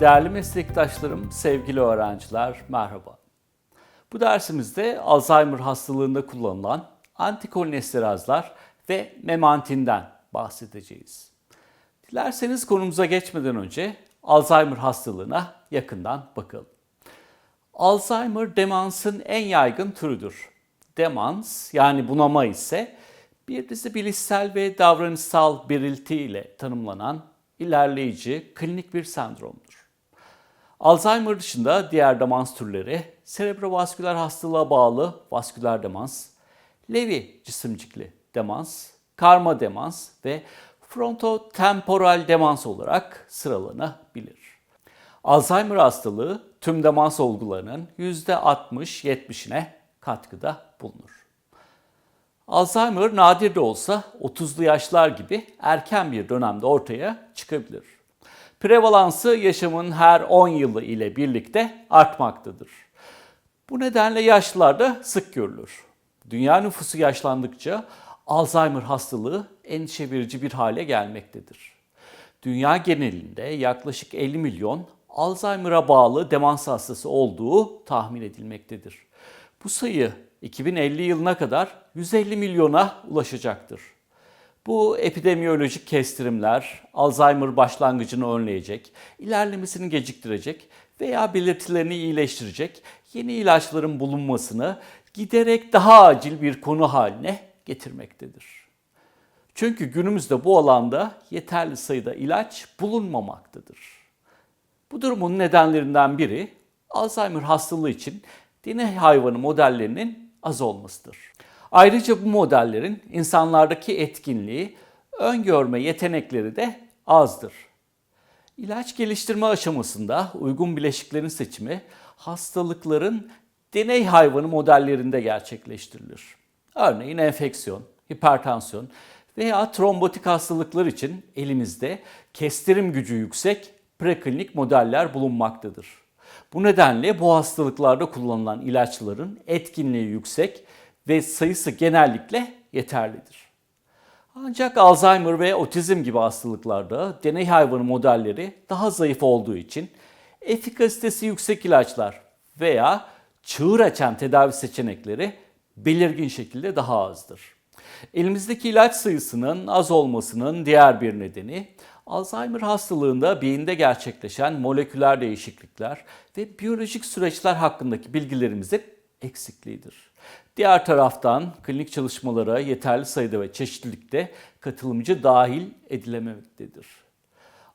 Değerli meslektaşlarım, sevgili öğrenciler, merhaba. Bu dersimizde Alzheimer hastalığında kullanılan antikolinisterazlar ve memantinden bahsedeceğiz. Dilerseniz konumuza geçmeden önce Alzheimer hastalığına yakından bakalım. Alzheimer demansın en yaygın türüdür. Demans yani bunama ise bir dizi bilişsel ve davranışsal belirti ile tanımlanan ilerleyici klinik bir sendromdur. Alzheimer dışında diğer demans türleri serebrovasküler hastalığa bağlı vasküler demans, Lewy cisimcikli demans, karma demans ve frontotemporal demans olarak sıralanabilir. Alzheimer hastalığı tüm demans olgularının %60-70'ine katkıda bulunur. Alzheimer nadir de olsa 30'lu yaşlar gibi erken bir dönemde ortaya çıkabilir. Prevalansı yaşamın her 10 yılı ile birlikte artmaktadır. Bu nedenle yaşlılarda sık görülür. Dünya nüfusu yaşlandıkça Alzheimer hastalığı endişe verici bir hale gelmektedir. Dünya genelinde yaklaşık 50 milyon Alzheimer'a bağlı demans hastası olduğu tahmin edilmektedir. Bu sayı 2050 yılına kadar 150 milyona ulaşacaktır. Bu epidemiyolojik kestirimler Alzheimer başlangıcını önleyecek, ilerlemesini geciktirecek veya belirtilerini iyileştirecek yeni ilaçların bulunmasını giderek daha acil bir konu haline getirmektedir. Çünkü günümüzde bu alanda yeterli sayıda ilaç bulunmamaktadır. Bu durumun nedenlerinden biri Alzheimer hastalığı için deney hayvanı modellerinin az olmasıdır. Ayrıca bu modellerin insanlardaki etkinliği, öngörme yetenekleri de azdır. İlaç geliştirme aşamasında uygun bileşiklerin seçimi hastalıkların deney hayvanı modellerinde gerçekleştirilir. Örneğin enfeksiyon, hipertansiyon veya trombotik hastalıklar için elimizde kestirim gücü yüksek preklinik modeller bulunmaktadır. Bu nedenle bu hastalıklarda kullanılan ilaçların etkinliği yüksek ve sayısı genellikle yeterlidir. Ancak Alzheimer ve otizm gibi hastalıklarda deney hayvanı modelleri daha zayıf olduğu için efikasitesi yüksek ilaçlar veya çığır açan tedavi seçenekleri belirgin şekilde daha azdır. Elimizdeki ilaç sayısının az olmasının diğer bir nedeni Alzheimer hastalığında beyinde gerçekleşen moleküler değişiklikler ve biyolojik süreçler hakkındaki bilgilerimizin eksikliğidir. Diğer taraftan klinik çalışmalara yeterli sayıda ve çeşitlilikte katılımcı dahil edilememektedir.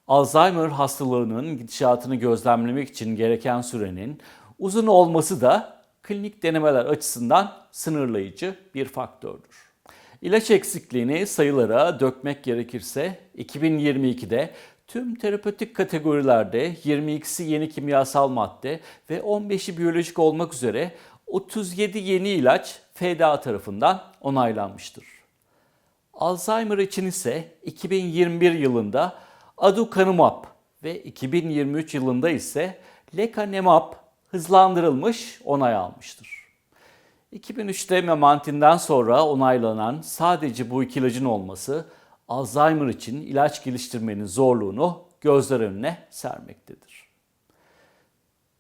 Alzheimer hastalığının gidişatını gözlemlemek için gereken sürenin uzun olması da klinik denemeler açısından sınırlayıcı bir faktördür. İlaç eksikliğini sayılara dökmek gerekirse 2022'de tüm terapötik kategorilerde 22'si yeni kimyasal madde ve 15'i biyolojik olmak üzere 37 yeni ilaç FDA tarafından onaylanmıştır. Alzheimer için ise 2021 yılında aducanumab ve 2023 yılında ise lecanemab hızlandırılmış onay almıştır. 2003'te memantinden sonra onaylanan sadece bu iki ilacın olması Alzheimer için ilaç geliştirmenin zorluğunu gözler önüne sermektedir.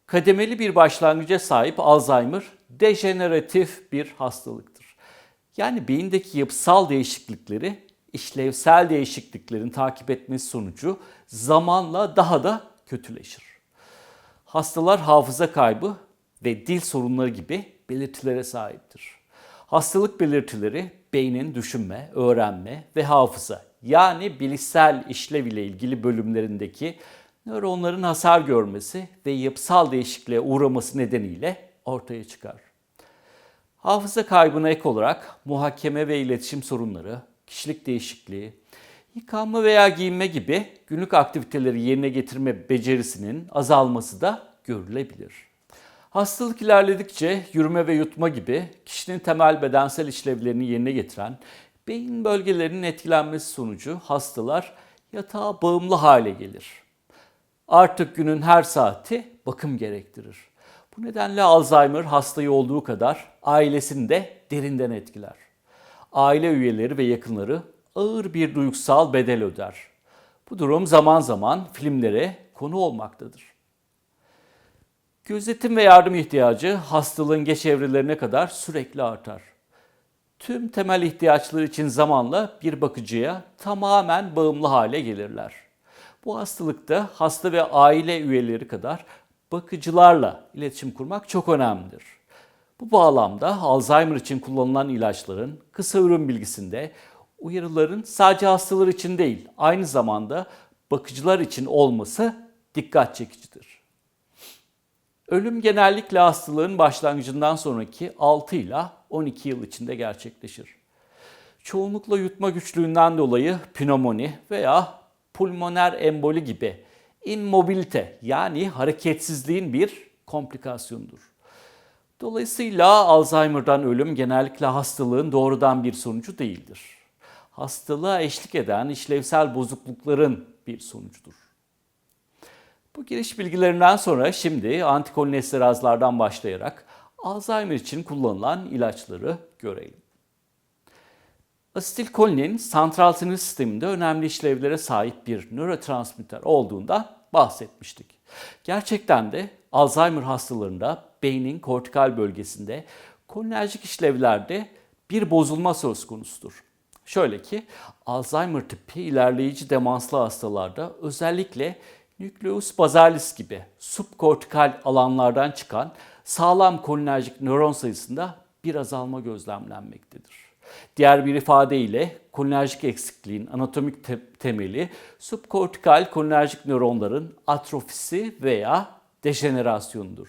Kademeli bir başlangıca sahip Alzheimer dejeneratif bir hastalıktır. Yani beyindeki yapısal değişiklikleri işlevsel değişikliklerin takip etmesi sonucu zamanla daha da kötüleşir. Hastalar hafıza kaybı ve dil sorunları gibi belirtilere sahiptir. Hastalık belirtileri beynin düşünme, öğrenme ve hafıza yani bilişsel işlev ile ilgili bölümlerindeki nöronların hasar görmesi ve yapısal değişikliğe uğraması nedeniyle ortaya çıkar. Hafıza kaybına ek olarak muhakeme ve iletişim sorunları, kişilik değişikliği, yıkanma veya giyinme gibi günlük aktiviteleri yerine getirme becerisinin azalması da görülebilir. Hastalık ilerledikçe yürüme ve yutma gibi kişinin temel bedensel işlevlerini yerine getiren beyin bölgelerinin etkilenmesi sonucu hastalar yatağa bağımlı hale gelir. Artık günün her saati bakım gerektirir. Bu nedenle Alzheimer hastayı olduğu kadar ailesini de derinden etkiler. Aile üyeleri ve yakınları ağır bir duygusal bedel öder. Bu durum zaman zaman filmlere konu olmaktadır. Gözetim ve yardım ihtiyacı hastalığın geç evrelerine kadar sürekli artar. Tüm temel ihtiyaçları için zamanla bir bakıcıya tamamen bağımlı hale gelirler. Bu hastalıkta hasta ve aile üyeleri kadar bakıcılarla iletişim kurmak çok önemlidir. Bu bağlamda Alzheimer için kullanılan ilaçların kısa ürün bilgisinde uyarıların sadece hastalar için değil, aynı zamanda bakıcılar için olması dikkat çekicidir. Ölüm genellikle hastalığın başlangıcından sonraki 6 ila 12 yıl içinde gerçekleşir. Çoğunlukla yutma güçlüğünden dolayı pnömoni veya pulmoner emboli gibi immobilite yani hareketsizliğin bir komplikasyondur. Dolayısıyla Alzheimer'dan ölüm genellikle hastalığın doğrudan bir sonucu değildir. Hastalığa eşlik eden işlevsel bozuklukların bir sonucudur. Bu giriş bilgilerinden sonra şimdi antikolinosterazlardan başlayarak Alzheimer için kullanılan ilaçları görelim. Asetilkolinin santral sinir sisteminde önemli işlevlere sahip bir nörotransmitter olduğundan bahsetmiştik. Gerçekten de Alzheimer hastalarında beynin kortikal bölgesinde kolinerjik işlevlerde bir bozulma söz konusudur. Şöyle ki Alzheimer tipi ilerleyici demanslı hastalarda özellikle nükleus basalis gibi subkortikal alanlardan çıkan sağlam kolinerjik nöron sayısında bir azalma gözlemlenmektedir. Diğer bir ifadeyle kolinerjik eksikliğin anatomik te- temeli subkortikal kolinerjik nöronların atrofisi veya dejenerasyonudur.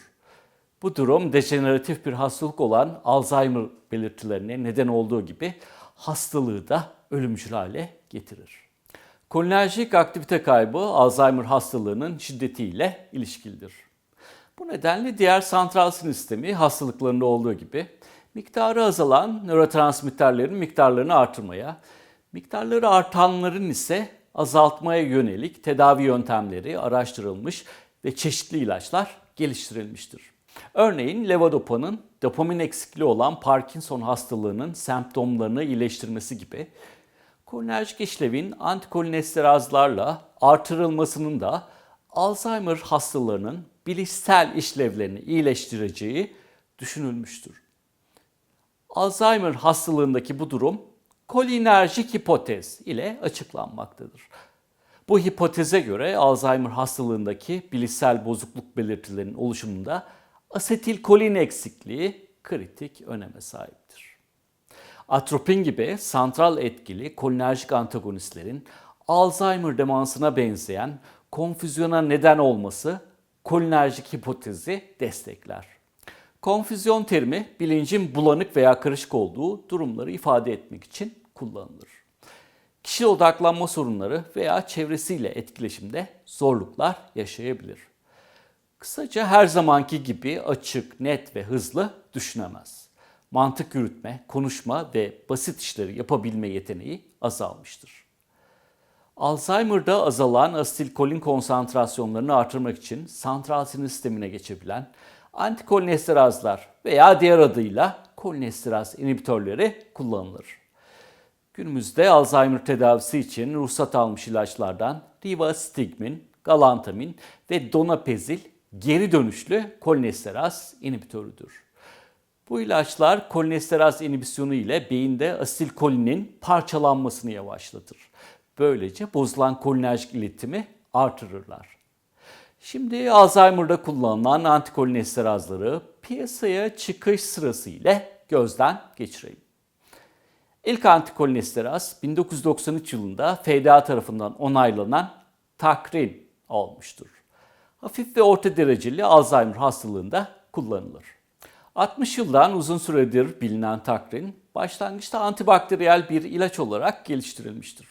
Bu durum dejeneratif bir hastalık olan Alzheimer belirtilerine neden olduğu gibi hastalığı da ölümcül hale getirir. Kolinerjik aktivite kaybı Alzheimer hastalığının şiddetiyle ilişkilidir. Bu nedenle diğer santral sinir sistemi hastalıklarında olduğu gibi miktarı azalan nörotransmitterlerin miktarlarını artırmaya, miktarları artanların ise azaltmaya yönelik tedavi yöntemleri araştırılmış ve çeşitli ilaçlar geliştirilmiştir. Örneğin levodopanın dopamin eksikliği olan Parkinson hastalığının semptomlarını iyileştirmesi gibi kolinerjik işlevin antikolinesterazlarla artırılmasının da Alzheimer hastalarının bilişsel işlevlerini iyileştireceği düşünülmüştür. Alzheimer hastalığındaki bu durum kolinerjik hipotez ile açıklanmaktadır. Bu hipoteze göre Alzheimer hastalığındaki bilişsel bozukluk belirtilerinin oluşumunda asetilkolin eksikliği kritik öneme sahiptir. Atropin gibi santral etkili kolinerjik antagonistlerin Alzheimer demansına benzeyen konfüzyona neden olması kolinerjik hipotezi destekler. Konfüzyon terimi bilincin bulanık veya karışık olduğu durumları ifade etmek için kullanılır. Kişi odaklanma sorunları veya çevresiyle etkileşimde zorluklar yaşayabilir. Kısaca her zamanki gibi açık, net ve hızlı düşünemez. Mantık yürütme, konuşma ve basit işleri yapabilme yeteneği azalmıştır. Alzheimer'da azalan asetilkolin konsantrasyonlarını artırmak için santral sinir sistemine geçebilen antikolинesterazlar veya diğer adıyla kolinesteraz inhibitörleri kullanılır. Günümüzde Alzheimer tedavisi için ruhsat almış ilaçlardan rivastigmin, galantamin ve donapezil geri dönüşlü kolinesteraz inhibitörüdür. Bu ilaçlar kolinesteraz inhibisyonu ile beyinde asetilkolinin parçalanmasını yavaşlatır. Böylece bozulan kolinerjik iletimi artırırlar. Şimdi Alzheimer'da kullanılan antikolinesterazları piyasaya çıkış sırası ile gözden geçirelim. İlk antikolinesteraz 1993 yılında FDA tarafından onaylanan takrin olmuştur. Hafif ve orta dereceli Alzheimer hastalığında kullanılır. 60 yıldan uzun süredir bilinen takrin başlangıçta antibakteriyel bir ilaç olarak geliştirilmiştir.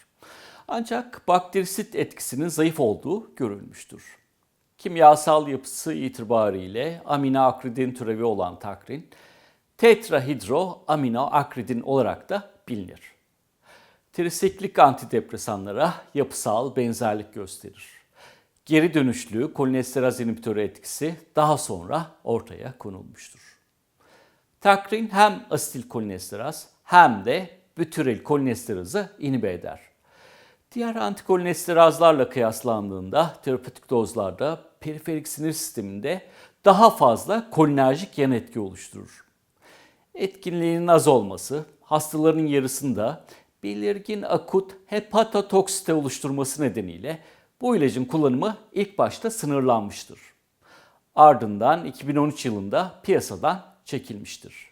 Ancak bakterisit etkisinin zayıf olduğu görülmüştür. Kimyasal yapısı itibariyle amino akridin türevi olan takrin, tetrahidro amino akridin olarak da bilinir. Trisiklik antidepresanlara yapısal benzerlik gösterir. Geri dönüşlü kolinesteraz inhibitörü etkisi daha sonra ortaya konulmuştur. Takrin hem asetilkolinesteraz hem de bütürel kolinesterazı inhibe eder. Diğer antikolинesterazlarla kıyaslandığında terapötik dozlarda periferik sinir sisteminde daha fazla kolinerjik yan etki oluşturur. Etkinliğinin az olması hastaların yarısında belirgin akut hepatotoksite oluşturması nedeniyle bu ilacın kullanımı ilk başta sınırlanmıştır. Ardından 2013 yılında piyasadan çekilmiştir.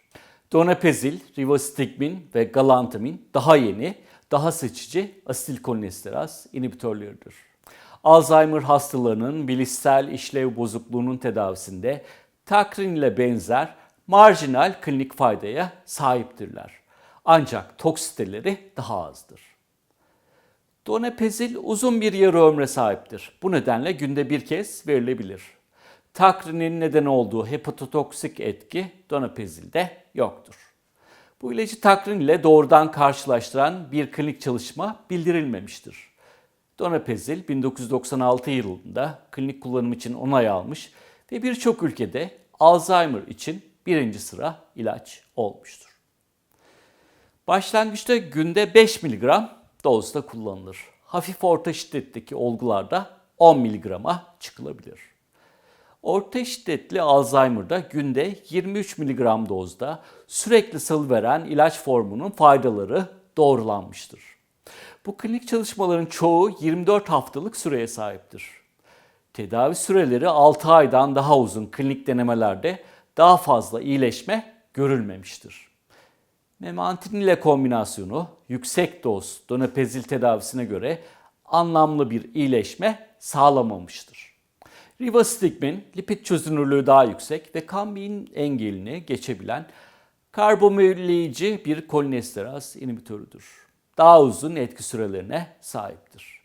Donepezil, rivastigmin ve galantamin daha yeni, daha seçici asetilkolinesteraz inhibitörleridir. Alzheimer hastalarının bilişsel işlev bozukluğunun tedavisinde takrin ile benzer marjinal klinik faydaya sahiptirler. Ancak toksiteleri daha azdır. Donepezil uzun bir yarı ömre sahiptir. Bu nedenle günde bir kez verilebilir. Takrinin neden olduğu hepatotoksik etki donepezilde yoktur. Bu ilacı takrin ile doğrudan karşılaştıran bir klinik çalışma bildirilmemiştir. Donepezil 1996 yılında klinik kullanım için onay almış ve birçok ülkede Alzheimer için birinci sıra ilaç olmuştur. Başlangıçta günde 5 mg dozda kullanılır. Hafif orta şiddetteki olgularda 10 mg'a çıkılabilir. Orta şiddetli Alzheimer'da günde 23 mg dozda sürekli salıveren ilaç formunun faydaları doğrulanmıştır. Bu klinik çalışmaların çoğu 24 haftalık süreye sahiptir. Tedavi süreleri 6 aydan daha uzun klinik denemelerde daha fazla iyileşme görülmemiştir. Memantin ile kombinasyonu yüksek doz donepezil tedavisine göre anlamlı bir iyileşme sağlamamıştır. Rivastigmin lipid çözünürlüğü daha yüksek ve kan beyin engelini geçebilen karbomülleyici bir kolinesteraz inhibitörüdür. Daha uzun etki sürelerine sahiptir.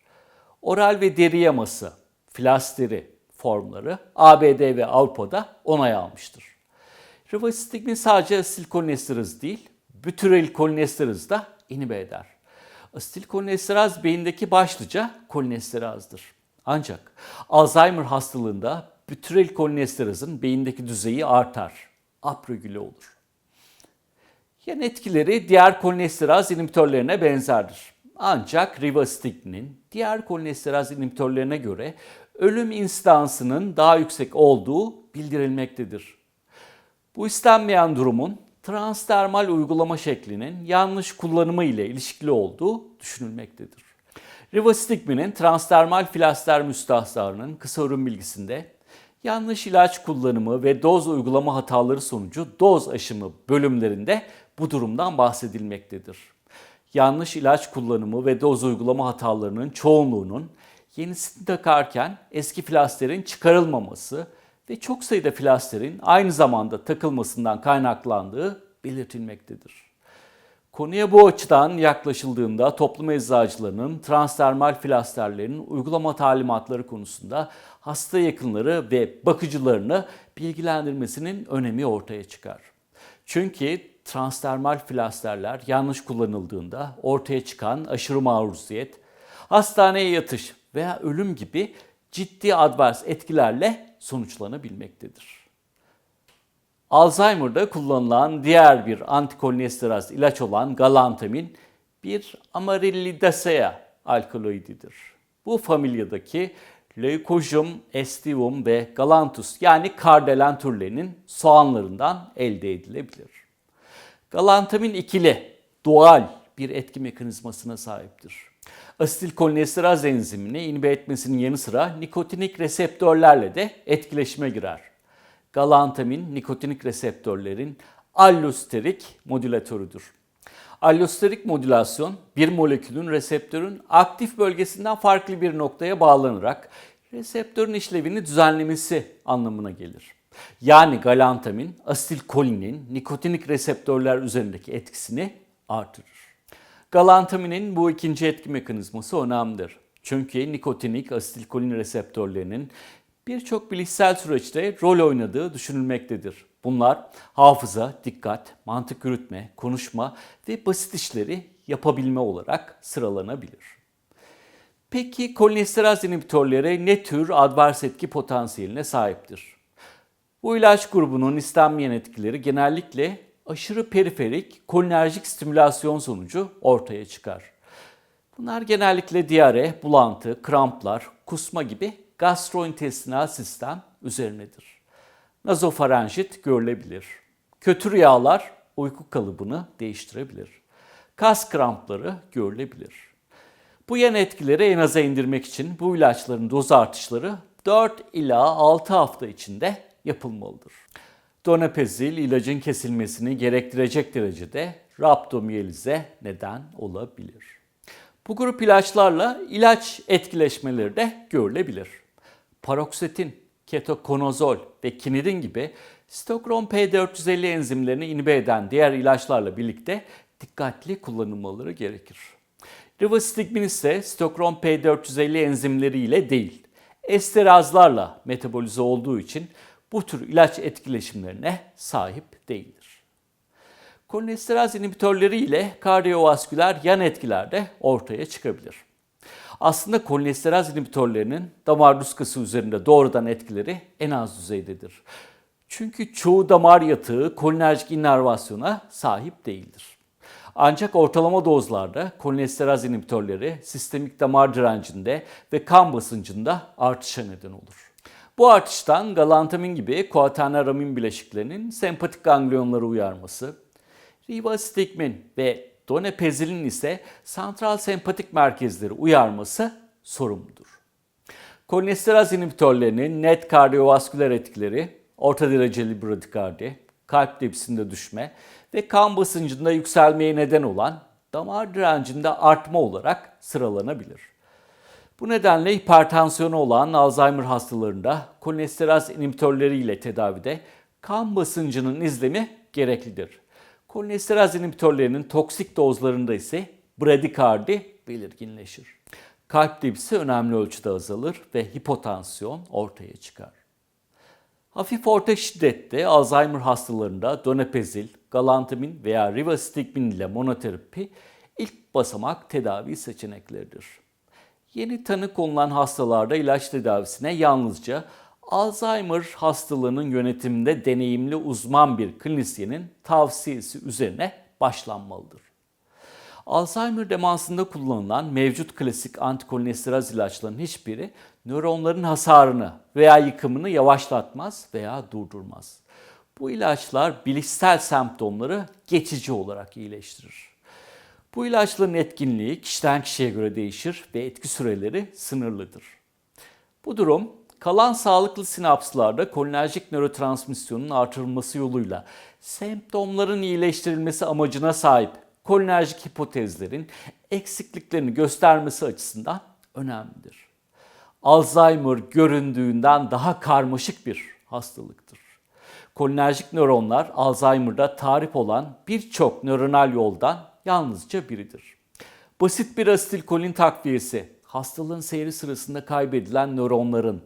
Oral ve deri yaması, filasteri formları ABD ve Avrupa'da onay almıştır. Rivastigmin sadece asil kolinesteraz değil, bütürel kolinesteraz da inhibe eder. Asil kolinesteraz beyindeki başlıca kolinesterazdır. Ancak Alzheimer hastalığında bütürel kolinesterazın beyindeki düzeyi artar, apregüle olur. Yan etkileri diğer kolinesteraz inhibitörlerine benzerdir. Ancak rivastigminin diğer kolinesteraz inhibitörlerine göre ölüm instansının daha yüksek olduğu bildirilmektedir. Bu istenmeyen durumun transdermal uygulama şeklinin yanlış kullanımı ile ilişkili olduğu düşünülmektedir. Rivastigminin transdermal filaster müstahsarının kısa ürün bilgisinde yanlış ilaç kullanımı ve doz uygulama hataları sonucu doz aşımı bölümlerinde bu durumdan bahsedilmektedir. Yanlış ilaç kullanımı ve doz uygulama hatalarının çoğunluğunun yenisini takarken eski filasterin çıkarılmaması ve çok sayıda filasterin aynı zamanda takılmasından kaynaklandığı belirtilmektedir. Konuya bu açıdan yaklaşıldığında toplum eczacılarının transdermal filasterlerin uygulama talimatları konusunda hasta yakınları ve bakıcılarını bilgilendirmesinin önemi ortaya çıkar. Çünkü transdermal filasterler yanlış kullanıldığında ortaya çıkan aşırı maruziyet, hastaneye yatış veya ölüm gibi ciddi advers etkilerle sonuçlanabilmektedir. Alzheimer'da kullanılan diğer bir antikolinisteraz ilaç olan galantamin bir amarillidacea alkaloididir. Bu familyadaki Leucojum estivum ve galanthus yani kardelen türlerinin soğanlarından elde edilebilir. Galantamin ikili, doğal bir etki mekanizmasına sahiptir. Asetilkolinesteraz enzimini inhibe etmesinin yanı sıra nikotinik reseptörlerle de etkileşime girer. Galantamin nikotinik reseptörlerin allosterik modülatörüdür. Allosterik modülasyon bir molekülün reseptörün aktif bölgesinden farklı bir noktaya bağlanarak reseptörün işlevini düzenlemesi anlamına gelir. Yani galantamin asetilkolinin nikotinik reseptörler üzerindeki etkisini artırır. Galantaminin bu ikinci etki mekanizması önemlidir. Çünkü nikotinik asetilkolin reseptörlerinin birçok bilişsel süreçte rol oynadığı düşünülmektedir. Bunlar hafıza, dikkat, mantık yürütme, konuşma ve basit işleri yapabilme olarak sıralanabilir. Peki kolinesteraz inhibitörleri ne tür advers etki potansiyeline sahiptir? Bu ilaç grubunun istenmeyen etkileri genellikle aşırı periferik kolinerjik stimülasyon sonucu ortaya çıkar. Bunlar genellikle diyare, bulantı, kramplar, kusma gibi gastrointestinal sistem üzerinedir. Nazofarenjit görülebilir. Kötü rüyalar uyku kalıbını değiştirebilir. Kas krampları görülebilir. Bu yan etkileri en aza indirmek için bu ilaçların doz artışları 4 ila 6 hafta içinde yapılmalıdır. Donepezil ilacın kesilmesini gerektirecek derecede raptomiyelize neden olabilir. Bu grup ilaçlarla ilaç etkileşmeleri de görülebilir. Paroksetin, ketokonazol ve kinidin gibi stokron P450 enzimlerini inhibe eden diğer ilaçlarla birlikte dikkatli kullanılmaları gerekir. Rivastigmin ise stokron P450 enzimleriyle değil, esterazlarla metabolize olduğu için bu tür ilaç etkileşimlerine sahip değildir. Kolinesteraz inhibitörleri ile kardiyovasküler yan etkiler de ortaya çıkabilir. Aslında kolinesteraz inhibitörlerinin damar duskası üzerinde doğrudan etkileri en az düzeydedir. Çünkü çoğu damar yatığı kolinerjik innervasyona sahip değildir. Ancak ortalama dozlarda kolinesteraz inhibitörleri sistemik damar direncinde ve kan basıncında artışa neden olur. Bu artıştan galantamin gibi kuaternaramin bileşiklerinin sempatik ganglionları uyarması, rivastigmin ve donepezilin ise santral sempatik merkezleri uyarması sorumludur. Kolinesteraz inhibitörlerinin net kardiyovasküler etkileri, orta dereceli bradikardi, kalp debisinde düşme ve kan basıncında yükselmeye neden olan damar direncinde artma olarak sıralanabilir. Bu nedenle hipertansiyonu olan Alzheimer hastalarında kolinesteraz inhibitörleriyle tedavide kan basıncının izlemi gereklidir. Kolinesteraz inhibitörlerinin toksik dozlarında ise bradikardi belirginleşir. Kalp debisi önemli ölçüde azalır ve hipotansiyon ortaya çıkar. Hafif orta şiddette Alzheimer hastalarında donepezil, galantamin veya rivastigmin ile monoterapi ilk basamak tedavi seçenekleridir. Yeni tanı konulan hastalarda ilaç tedavisine yalnızca Alzheimer hastalığının yönetiminde deneyimli uzman bir klinisyenin tavsiyesi üzerine başlanmalıdır. Alzheimer demansında kullanılan mevcut klasik antikolesteraz ilaçların hiçbiri nöronların hasarını veya yıkımını yavaşlatmaz veya durdurmaz. Bu ilaçlar bilişsel semptomları geçici olarak iyileştirir. Bu ilaçların etkinliği kişiden kişiye göre değişir ve etki süreleri sınırlıdır. Bu durum kalan sağlıklı sinapslarda kolinerjik nörotransmisyonun artırılması yoluyla semptomların iyileştirilmesi amacına sahip kolinerjik hipotezlerin eksikliklerini göstermesi açısından önemlidir. Alzheimer göründüğünden daha karmaşık bir hastalıktır. Kolinerjik nöronlar Alzheimer'da tarif olan birçok nöronal yoldan yalnızca biridir. Basit bir asetilkolin takviyesi hastalığın seyri sırasında kaybedilen nöronların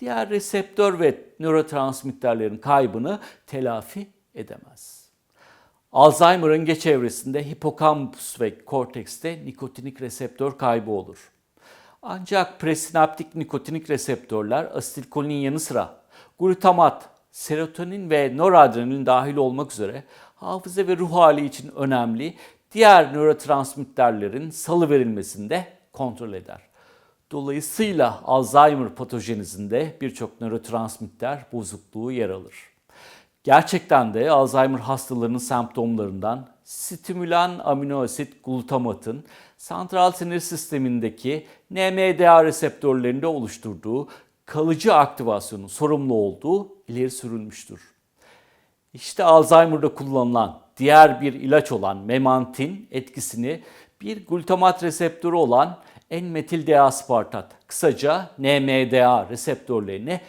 diğer reseptör ve nörotransmitterlerin kaybını telafi edemez. Alzheimer'ın geç evresinde hipokampus ve kortekste nikotinik reseptör kaybı olur. Ancak presinaptik nikotinik reseptörler asetilkolinin yanı sıra glutamat, serotonin ve noradrenalin dahil olmak üzere hafıza ve ruh hali için önemli diğer nörotransmitterlerin salı verilmesinde kontrol eder. Dolayısıyla Alzheimer patojenizinde birçok nörotransmitter bozukluğu yer alır. Gerçekten de Alzheimer hastalarının semptomlarından stimülan aminoasit glutamatın santral sinir sistemindeki NMDA reseptörlerinde oluşturduğu kalıcı aktivasyonun sorumlu olduğu ileri sürülmüştür. İşte Alzheimer'da kullanılan diğer bir ilaç olan memantin etkisini bir glutamat reseptörü olan N-metil D-aspartat, kısaca NMDA reseptörlerini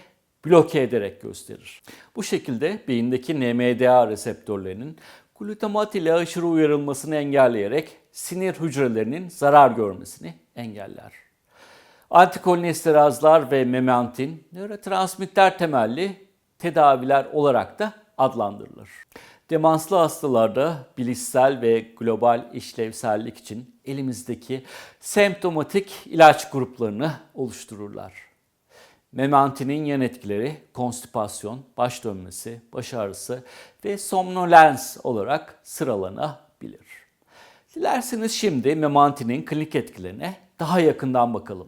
bloke ederek gösterir. Bu şekilde beyindeki NMDA reseptörlerinin glutamat ile aşırı uyarılmasını engelleyerek sinir hücrelerinin zarar görmesini engeller. Antikolинesterazlar ve memantin nörotransmitter temelli tedaviler olarak da adlandırılır. Demanslı hastalarda bilişsel ve global işlevsellik için elimizdeki semptomatik ilaç gruplarını oluştururlar. Memantinin yan etkileri konstipasyon, baş dönmesi, baş ağrısı ve somnolens olarak sıralanabilir. Dilerseniz şimdi memantinin klinik etkilerine daha yakından bakalım.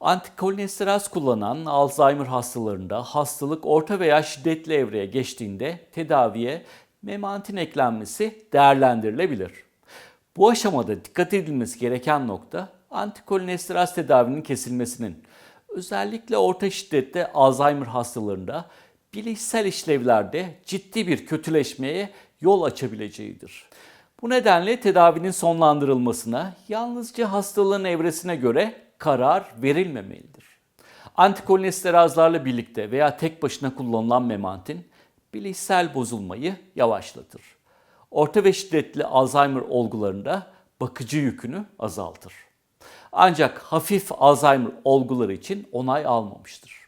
Antikolesteraz kullanan Alzheimer hastalarında hastalık orta veya şiddetli evreye geçtiğinde tedaviye memantin eklenmesi değerlendirilebilir. Bu aşamada dikkat edilmesi gereken nokta antikolesteraz tedavinin kesilmesinin özellikle orta şiddette Alzheimer hastalarında bilişsel işlevlerde ciddi bir kötüleşmeye yol açabileceğidir. Bu nedenle tedavinin sonlandırılmasına yalnızca hastalığın evresine göre karar verilmemelidir. Antikolesterazlarla birlikte veya tek başına kullanılan memantin bilişsel bozulmayı yavaşlatır. Orta ve şiddetli Alzheimer olgularında bakıcı yükünü azaltır. Ancak hafif Alzheimer olguları için onay almamıştır.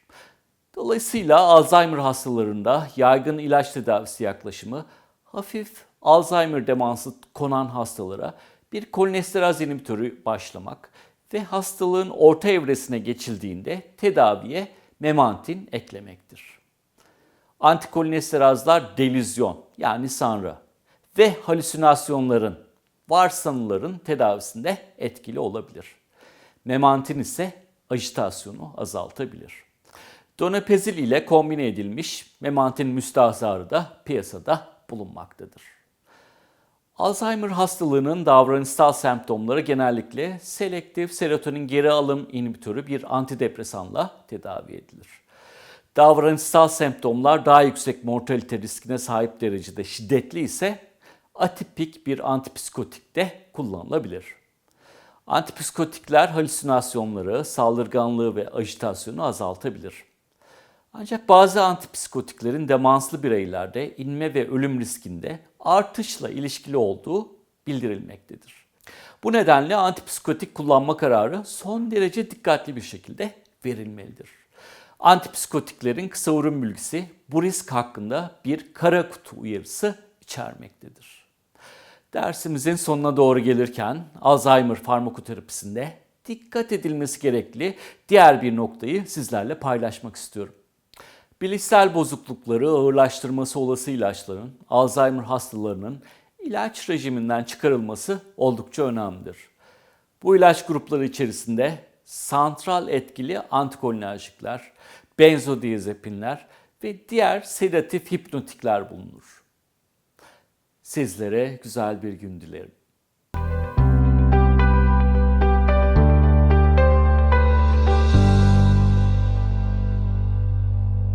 Dolayısıyla Alzheimer hastalarında yaygın ilaç tedavisi yaklaşımı hafif Alzheimer demansı konan hastalara bir kolinesteraz inhibitörü başlamak ve hastalığın orta evresine geçildiğinde tedaviye memantin eklemektir. Antikolинesterazlar delüzyon yani sanrı ve halüsinasyonların, varsanıların tedavisinde etkili olabilir. Memantin ise ajitasyonu azaltabilir. Donepezil ile kombine edilmiş memantin müstahzarı da piyasada bulunmaktadır. Alzheimer hastalığının davranışsal semptomları genellikle selektif serotonin geri alım inhibitörü bir antidepresanla tedavi edilir. Davranışsal semptomlar daha yüksek mortalite riskine sahip derecede şiddetli ise atipik bir antipsikotik de kullanılabilir. Antipsikotikler halüsinasyonları, saldırganlığı ve ajitasyonu azaltabilir. Ancak bazı antipsikotiklerin demanslı bireylerde inme ve ölüm riskinde artışla ilişkili olduğu bildirilmektedir. Bu nedenle antipsikotik kullanma kararı son derece dikkatli bir şekilde verilmelidir. Antipsikotiklerin kısa uğrum bilgisi bu risk hakkında bir kara kutu uyarısı içermektedir. Dersimizin sonuna doğru gelirken Alzheimer farmakoterapisinde dikkat edilmesi gerekli diğer bir noktayı sizlerle paylaşmak istiyorum. Bilişsel bozuklukları ağırlaştırması olası ilaçların Alzheimer hastalarının ilaç rejiminden çıkarılması oldukça önemlidir. Bu ilaç grupları içerisinde santral etkili antikolinerjikler, benzodiazepinler ve diğer sedatif hipnotikler bulunur. Sizlere güzel bir gün dilerim.